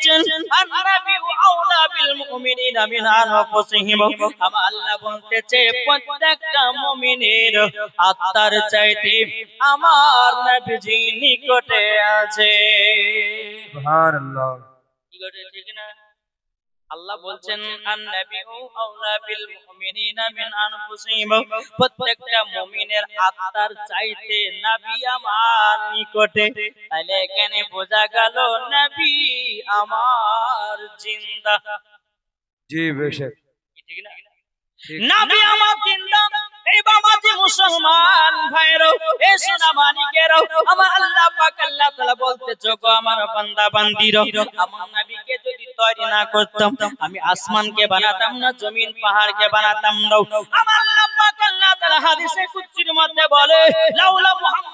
দিয়েছেন আন্নাবি আউলা বিল মুমিনিনা মিন আনফুসিহিম। আমার আল্লাহ বলতেছে প্রত্যেকটা মুমিনের আত্মার চাইতে আমার নবীজি নিকটে আছে। সুবহানাল্লাহ। ঠিক না? আল্লাহ বলছেন আন্নাবিউ আউলা বিল মুমিনিনা মিন আনফুসিহিম। প্রত্যেকটা মুমিনের আত্মার চাইতে নবী আমার নিকটে। তাহলে এখানে বোঝা গেল নবী আমার জিন্দা। জি বেশক ঠিক না? নবী আমার জিন্দা। পাক আল্লাহ তাআলা বলতে আমার যদি তৈরি না করতাম, আমি বানাতাম না, জমিন পাহাড়কে বানাতাম না। আমার আল্লাহ পাক আল্লাহ তাআলা হাদিসে কুদসির মধ্যে বলে, লাউলা মুহাম্মাদুন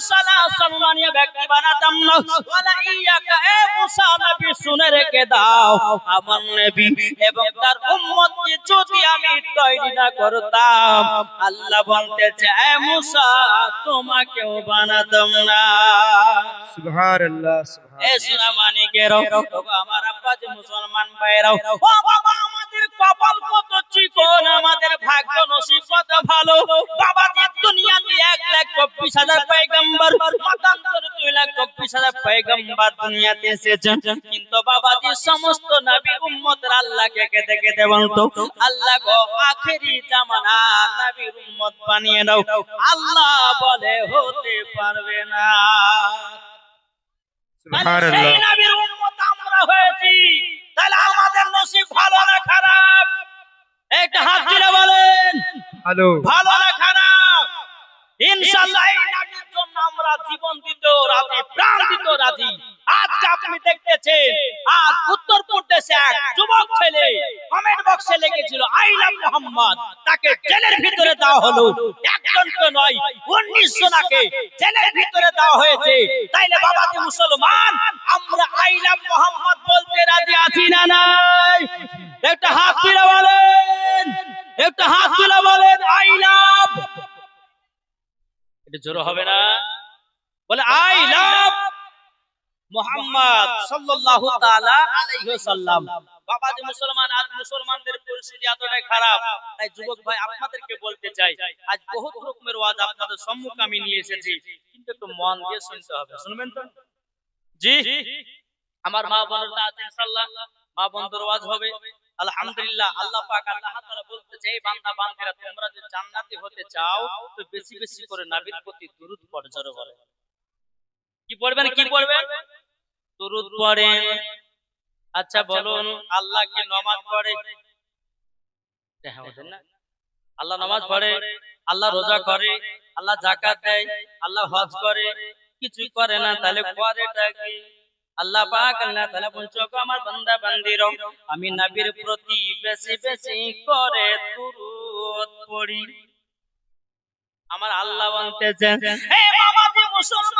মুরসালা সম্মানীয় ব্যক্তি বানাতাম না। ওয়ালা ইয়াকা এ মুসা নবী শুনে রেখে দাও আমার নবী এবং তার উম্মতকে যদি আমি তৈরি না করতাম আল্লাহ বলতে চায় মুসা তোমাকেও বানাতাম না। সুবহানাল্লাহ এ সুবহানাল্লাহ সোনা আমার আব্বা যে মুসলমান ভাইরাও ও বাবা আমাদের কপাল কত চিকন আমাদের ভাগ্য নসিব কত ভালো। বাবা দুনিয়াতে এক লাখ চব্বিশ হাজার পয়গম্বর মতান্তর দুই লাখ চব্বিশ হাজার পয়গম্বর দুনিয়াতে এসেছেন। কিন্তু সমস্ত নবী উম্মতের আল্লাহকে কেঁদে কেঁদে বলতো আল্লাহ গো আখেরি জামানা নবীর উম্মত বানিয়ে দাও আল্লাহ বলে হতে পারবে না। সেই নবীর উম্মত আমরা হয়েছি। তাহলে আমাদের নসিব ভালো না খারাপ? একটা হাত তুলে বলেন। হ্যালো। ভালো না খারাপ? ইনশাআল্লাহ আমরা জীবন দিতেও রাজি প্রাণ দিতেও রাজি আজকে আপনি দেখতেছেন, আজ উত্তর প্রদেশে এক যুবক ছেলে কমেন্ট বক্সে লিখেছিল আই মোহাম্মদ। তাকে জেলের ভিতরে দেওয়া হলো। একজনকে নয়, উনিশ জনাকে জেলের ভিতরে দেওয়া হয়েছে। তাইলে বাবাজি মুসলমান, আমরা আই মোহাম্মদ বলতে রাজি আছি না নাই? একটা হাত তুলে বলেন, একটা হাত তুলে বলেন, আই লাভ এটা জোরে হবে না? বলে আই লাভ মোহাম্মদ সাল্লাল্লাহু তাআলা আলাইহি ওয়াসাল্লাম। বাবা যে মুসলমান আজ মুসলমানদের পরিস্থিতি এতটাই খারাপ তাই যুবক ভাই আপনাদেরকে বলতে চাই আজ বহুত রকমের ওয়াজ আপনাদের সম্মুখে আমি নিয়ে এসেছি কিন্তু একটু মন দিয়ে শুনতে হবে। শুনবেন তো? জি? আমার মা বোনেরা আছে ইনশাআল্লাহ মা বোনদের ওয়াজ হবে। আলহামদুলিল্লাহ আল্লাহ পাক আল্লাহ তাআলা বলতেছে এই বান্দা বান্দিরা তোমরা যদি জান্নাতি হতে চাও তো বেশি বেশি করে নবীর প্রতি দুরূদ পড় জোরে বলে। কি পড়বেন কি পড়বেন দুরূদ পড়েন আচ্ছা বলুন আল্লাহ কি নামাজ পড়ে। হ্যাঁ বলেন না। আল্লাহ নামাজ পড়ে আল্লাহ রোজা করে আল্লাহ যাকাত দেয় আল্লাহ হজ করে কিছুই করে না তাহলে করেটা কি আল্লাহ পাক আল্লাহ তাআলা বলছো আমার বান্দা বান্দিরো আমি নবীর প্রতি বেশি বেশি করে দুরূদ পড়ি। আমার আল্লাহ বলতেছেন হে বাবা মুসলমান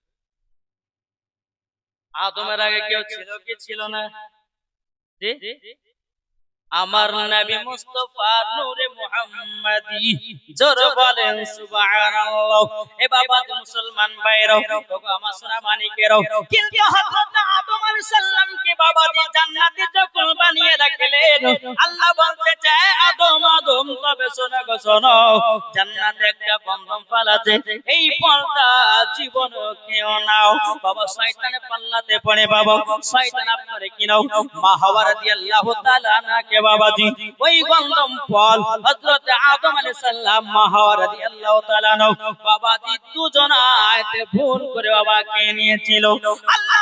আদমের আগে কেউ ছিল কি ছিল না জি? আমার নবী মুস্তাফা নূরে মুহাম্মাদি। জোর বলেন সুবহানাল্লাহ। এ বাবা যে মুসলমান ভাইরা ওগো আমার সোনা মানিকেরা কিন্তু হযরত আদম আলাইহিস সালামকে বাবা যে জান্নাতে যখন বানিয়ে রাখলেন। আল্লাহ বলতে চায় আদম আদম তবে শোনো গো শোনো। জান্নাতে একটা বন্ধন ফল আছে। এই ফলটা জীবন খেও নাও। বাবা শয়তানে পাল্লাতে পড়ে বাবা। শয়তান আপনারে কি নাও মা হাওয়া রাদিয়াল্লাহু তাআলা নাকে বাবাজি, ওই গন্ধম ফল হযরত আদম আলাইহিস সালাম মা হাওয়া রাদিয়াল্লাহু তাআলা আনহু। বাবাজি দুজনাতে ভুল করে বাবাকে নিয়েছিল। আল্লাহ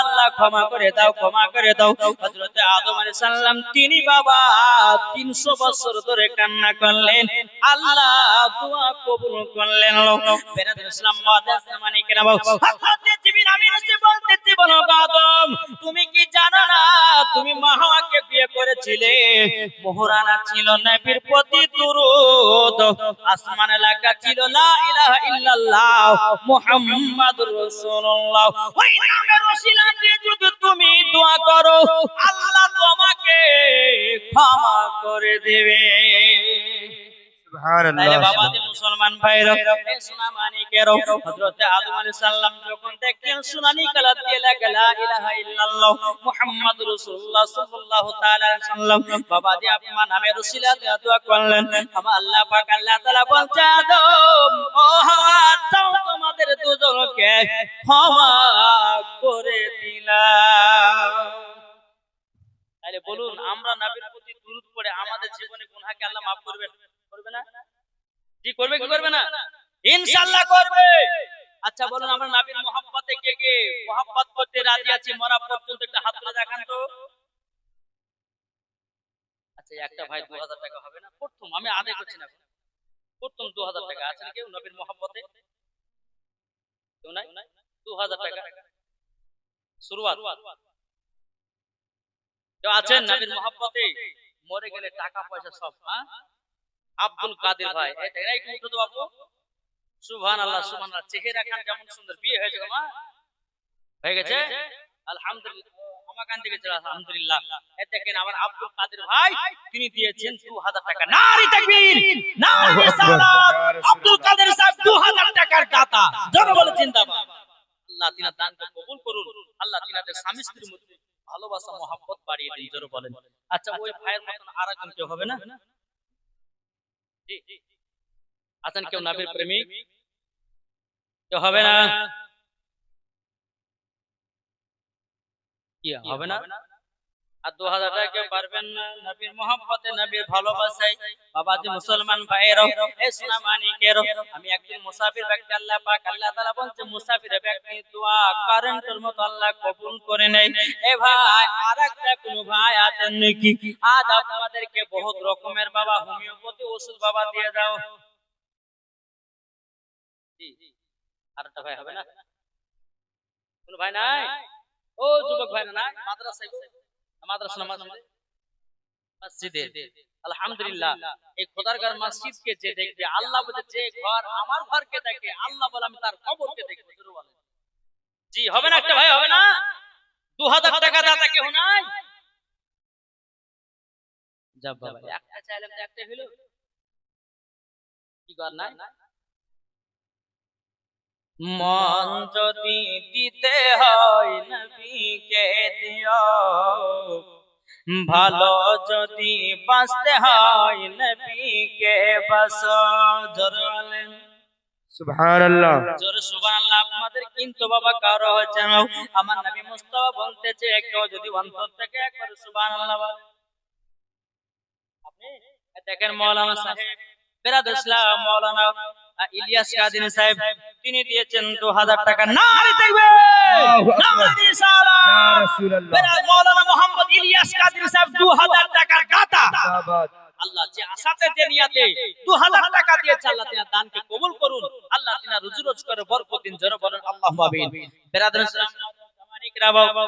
আল্লাহ ক্ষমা করে ক্ষমা করে দাও। তিনি বাবা 300 বছর ধরে কান্না করলেন। আল্লাহ কবুল করলেন। মানে কেন তুমি কি জানো না? তুমি মা হাওয়াকে বিয়ে করেছিলে। মোহরানা ছিল নবীর প্রতি দুরূদ। আসমান এলাকা ছিল, লা ইলাহা ইল্লাল্লাহ মুহাম্মাদুর রাসূলুল্লাহ। ওই দিয়ে যদি তুমি দোয়া করো, আল্লাহ তোমাকে ক্ষমা করে দেবে। তোমাদের দুজনকে ক্ষমা করে দিলাম। বলুন, আমরা নবীর প্রতি দুরূদ পড়ে আমাদের জীবনে গুনাহকে আল্লাহ maaf করবে জি করবে, কি করবে না? ইনশাআল্লাহ করবে। আচ্ছা বলুন আমরা নবীর মোহাব্বতে কে কে? মোহাব্বত করতে রাজি আছি, মরা পর্যন্ত একটা হাত তুলে দেখান তো। আচ্ছা একটা ভাই 2000 টাকা হবে না? প্রথম, আমি আদায় করছি না প্রথম 2000 টাকা আছে কেউ নবীর মোহাব্বতে? কেউ নাই? 2000 টাকা। শুরুয়াত। কেউ আছেন নবীর মোহাব্বতে? মরে গেলে টাকা, পয়সা সব হ্যাঁ? আব্দুল কাদের ভাই। এই দেখেন এই কুটো তো বাপু? সুবহানাল্লাহ সুবহানাল্লাহ চেহারা খান কেমন সুন্দর। বিয়ে হয়েছে গো মা। হয়ে গেছে? আলহামদুলিল্লাহ। আমার কান থেকে চলে আলহামদুলিল্লাহ। এই দেখেন আমার আব্দুল কাদের ভাই তিনি দিয়েছেন 2000 টাকা। নারী তাকবীর নারী সালাত আব্দুল কাদের সাহেব 2000 টাকার দাতা জোরে বলে জিন্দাবাদ। আল্লাহ তিনার দানকে কবুল করুন। আল্লাহ তিনাদের স্বামী স্ত্রীর মধ্যে ভালোবাসা মহাব্বত বাড়িয়ে দিন জোরে বলেন। আচ্ছা ওই ভাইয়ের মতন আরেকজন কেউ হবে না? আছেন কেউ নবীর প্রেমিক কেউ হবে না কি হবে না আর দু হাজার টাকা পারবেন না। নবীর মোহাম্মতে নবীর ভালোবাসায়। বাবাজি মুসলমান ভাইয়েরও, এ সোনা মানিকেরও। আমি একদিন মুসাফির ব্যক্তি, আল্লাহ পাক, আল্লাহ তাআলা বলছে, মুসাফির ব্যক্তি দোয়া কারেন্টের মতো আল্লাহ কবুল করে নেয়। এ ভাই, আরেকটা কোন ভাই আছেন নাকি? আজ আপনাদেরকে বহুত রকমের বাবা, হোমিওপ্যাথি ওষুধ বাবা দিয়ে দাও। জি, আরেকটা ভাই হবে না? কোন ভাই নাই? ও, যুবক ভাই না মাদ্রাসায় মাদ্রাসা মসজিদে আলহামদুলিল্লাহ এই খোদারগার মসজিদকে যে দেখবে আল্লাহ বলে যে ঘর আমার ঘরকে দেখে আল্লাহ বলে আমি তার কবরকে দেখব। জি হবে না একটা ভাই হবে না? দু হাজার টাকা দাদা কেউ নাই? যাব বাবা। একটা চাইলাম একটা হইল। কি কর নাই? মন যদি দিতে হয় নবীকে দিও। ভালো যদি বাঁচতে হয় নবীকে বাস জোরে সুবহানাল্লাহ। আপনাদের কিন্তু বাবা কারও হচ্ছে না। আমার নবী মুস্তাফা বলতেছে কেউ যদি অন্তর থেকে একবার সুবহানাল্লাহ বলে আপনি দেখেন মাওলানা সাহেব বেরাদ ইসলাম মাওলানা আহ, ইলিয়াস কাদিনী সাহেব তিনি দিয়েছেন 2000 টাকা। নারী দেখবে মোহাম্মদ ইলিয়াস কাদিনী সাহেব 2000 টাকার দাতা জিন্দাবাদ আল্লাহ যে আশাতে যে নিয়াতে 2000 টাকা দিয়েছে আল্লাহ তিনা দানকে কবুল করুন। আল্লাহ তিনা রুজি রোজ করে বরকত দিন জোরে বলেন আল্লাহু আমিন। বেরাদার ইসলাম আমানিকরা বাবা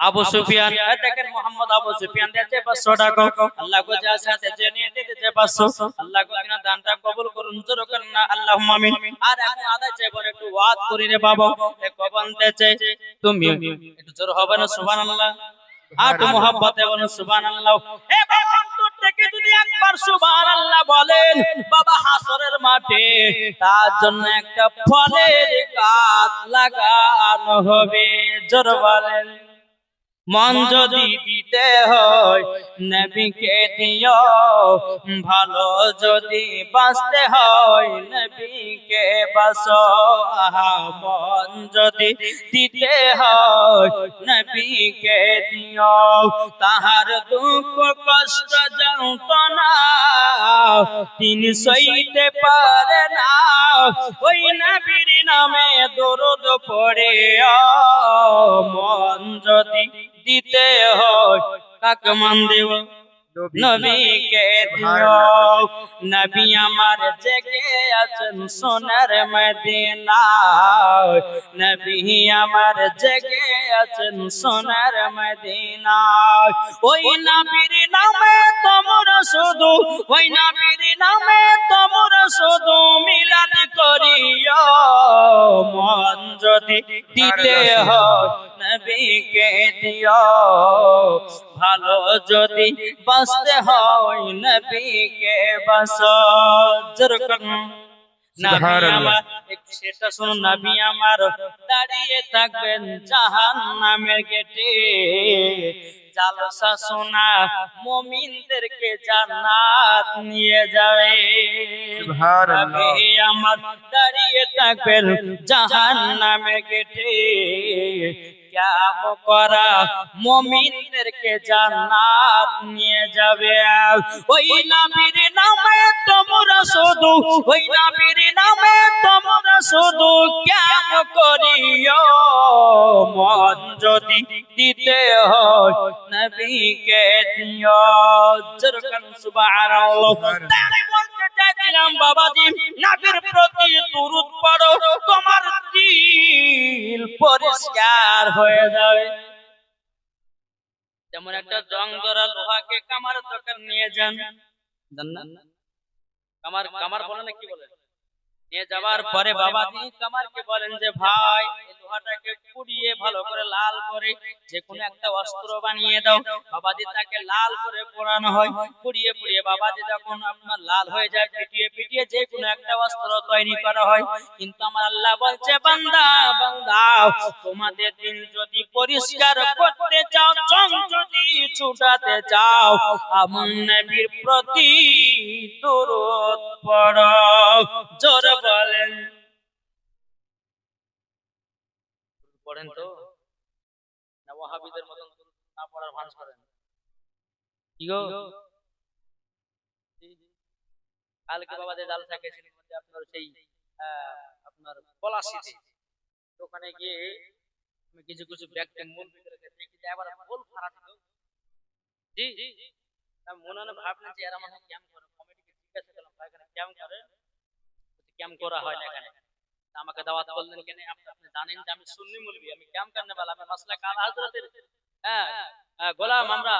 আবু সুফিয়ান। দেখেন মোহাম্মদ আবু সুফিয়ান দিয়েছে 500 টাকা। আল্লাহ কো যা সাথে যে নিয়ে দিয়েছে 500 আল্লাহ কো তিনা দানটা কবুল করুন জোরে করেন না। আল্লাহুম্মা আমিন। আর এখন আদায় চাইব না, একটু ওয়াজ করি রে বাবা। এ কবন দেছে তুমি একটু জোরে হবে না সুবহানাল্লাহ। আর তো মোহাব্বতে বলুন সুবহানাল্লাহ। এ বাবা অন্তর থেকে যদি একবার সুবহানাল্লাহ বলেন বাবা হাসরের মাঠে তার জন্য একটা ফলের গাছ লাগানো হবে। জোর বলেন। মন যদি দিতে হয় নবীকে দিও। ভালো যদি বাঁচতে হয় নবীকে বাসো আহা মন যদি দিতে হয় নবীকে দিও তাহার দুঃখ কষ্ট যন্ত্রণা তিনি সইতে পারে না। ওই নবীর নামে দরুদ পড়ে মন যদি দিতে হয় কাকে মন দেব নবীকে দিও নবী আমার জেগে আছেন সোনার মদিনা নবী আমার জেগে আছেন সোনার মদিনা ওই নবীর নামে তোমরা শুধু ওই নবীর নামে তোমরা শুধু মিলাদ করিও। মন যদি দিতে হয় নবীকে দিও। ভালো যদি বাঁচতে হয় নবীকে বাস যেরকম নবী আমার সেটা শুনুন নবী আমার দাঁড়িয়ে থাকবেন জাহান নামের গেটে। জালসা শোনা মমিনদেরকে জান্নাত নিয়ে যাবে। আমার দাঁড়িয়ে থাকবেন জাহান নামের গেটে। ক্যাম করা মমিনদেরকে জান্নাত নিয়ে যাবে। ওই নবীর নামে তোমরা শুধু, ওই নবীর নামে তোমরা শুধু ক্যাম করিও। মন যদি দিতে হয়, নবীকে দিও। যেরকম সুবহানাল্লাহ। তাই বলতে চাইছিলাম বাবাজি, নবীর প্রতি পরিষ্কার হয়ে যাবে। যেমন একটা জং ধরা লোহাকে কামার দোকান নিয়ে যান। জান না? কামার কামার বলে না কি বলে? নিয়ে যাওয়ার পরে বাবাজি কামারকে বলেন যে, ভাই আমার তোমাদের দিল যদি পরিষ্কার করতে চাও যদি ছুটাতে চাও আমন নবীর প্রতি দরুদ পড়ো। জোর বলেন। পড়েন তো। না ওয়াহাবিদের মতন না পড়ার ভান করেন। কি গো? কালকে বাবা যে জালসা গেছিলেন মধ্যে আপনার সেই আপনার পলাশিতে। ওখানে গিয়ে আমি কিছু কিছু ব্যক্তি মূল ভিতরে দেখি যে আবার ফুল ফাড়া ছিল জি। মনে মনে ভাবলাম যে এরা মনে হয় ক্যাম্প করে কমিটিকে জিজ্ঞাসা করলাম এখানে ক্যাম্প করে? ক্যাম্প করা হয় না এখানে। আমাকে দাওয়াত করলেন কেন? আপনি জানেন যে আমি সুন্নি মুলবি আমি ক্যাম্প করনে वाला আমি মাসলা কাল হযরতের হ্যাঁ হ্যাঁ, গোলাম আমরা।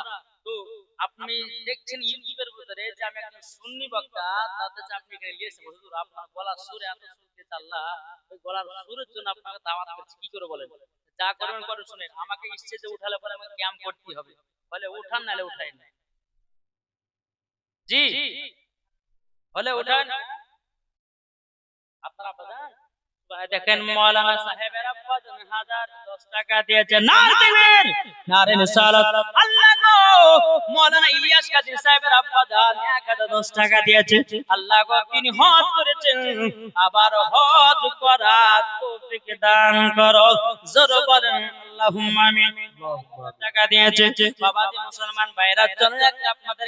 তো আপনি দেখছেন ইউটিউবের ভিতরে যে আমি একজন সুন্নি বক্তা তাতে যে আপনি এখানে লিয়েছেন হুজুর আপনার গলার সুরে এত শুনতে আল্লাহ ওই গলার সুরের জন্য আপনাকে দাওয়াত করছি কি করে বলেন? যা করবেন করে শুনেন আমাকে স্টেজে উঠালে পরে আমাকে ক্যাম্প করতে হবে। বলে উঠান নালে উঠাই না জি। হলে উঠান। আপনারা বাজান দেখেন মৌলানা সাহেবের হাজার দশ টাকা দিয়েছে। দিবেন নারে আল্লাহ গো! মৌলানা ইলিয়াস কাদির সাহেবের টাকা দিয়েছে। আল্লাহ গো তিনি হজ করেছেন। আবার হজ করা তৌফিক দান করো। জোর বলেন আল্লাহুম্মা আমিন। টাকা দিয়েছে। বাবাজি মুসলমান ভাইরা চলে আপনাদের